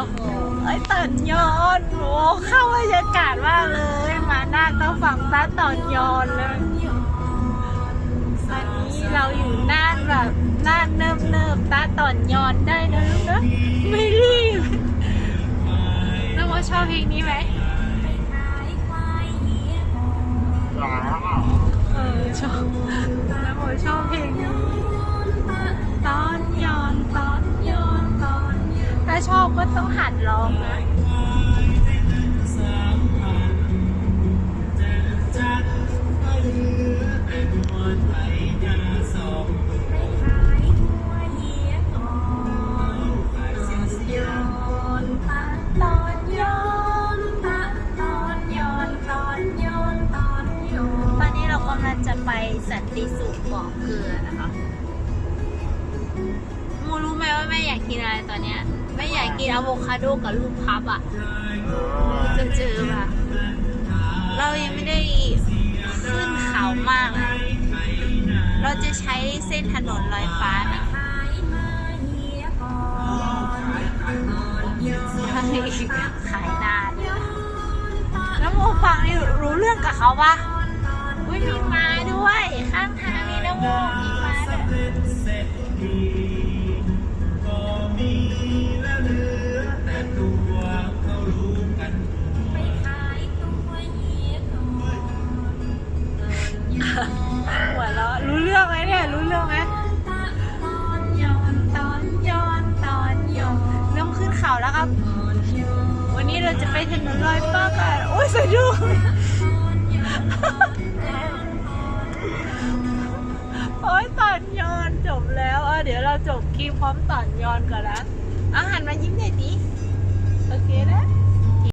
อ้โหตอนยอนโหเข้าบรรยากาศมากเลย มานั่งต้องฟังตาตอนยอนเลยวันนี้เราอยู่น่านแบบน่านเนิบเนิบตาตอนยอนได้นะลูกนะไม่รีบน้องโมชอบเพลงนี้ไหมเออชอบน้องโมช ชอบก็ต้องหัดร้องนะตอนยอนตอนยอนตอนยอนตอนยอนตอนนี้เรากำลังจะไปสันติสุขบ่อเกลือนะคะมูรู้ไหม ว่าแม่อยากกินอะไรตอนเนี้ยแม่อยากกินอะโวคาโดกับลูกพับอะจะเจอป่ะเรายังไม่ได้ขึ้นเขามากอะเราจะใช้เส้นถนนลอยฟ้านะขายนานแล้วโมฟังนี่รู้เรื่องกับเขาปะอุ้ยมีม้าด้วย ข้างทางนี้นะโมมีม้าด้วย รู้เรื่องไหมเนี่ยรู้เรื่องไหมนยอนตอนยอนตอนยอนเริ่มขึ้นเขาแล้วครับ วันนี้เราจะไปถนนลอยฟ้ากันโอ้ยสะดุ้งโอ้ยตอนยอนจบแล้วอะเดี๋ยวเราจบคลิปพร้อมตอนยอนก่อนนะอาหารมายิ้มหน่อยดิโอเคนะ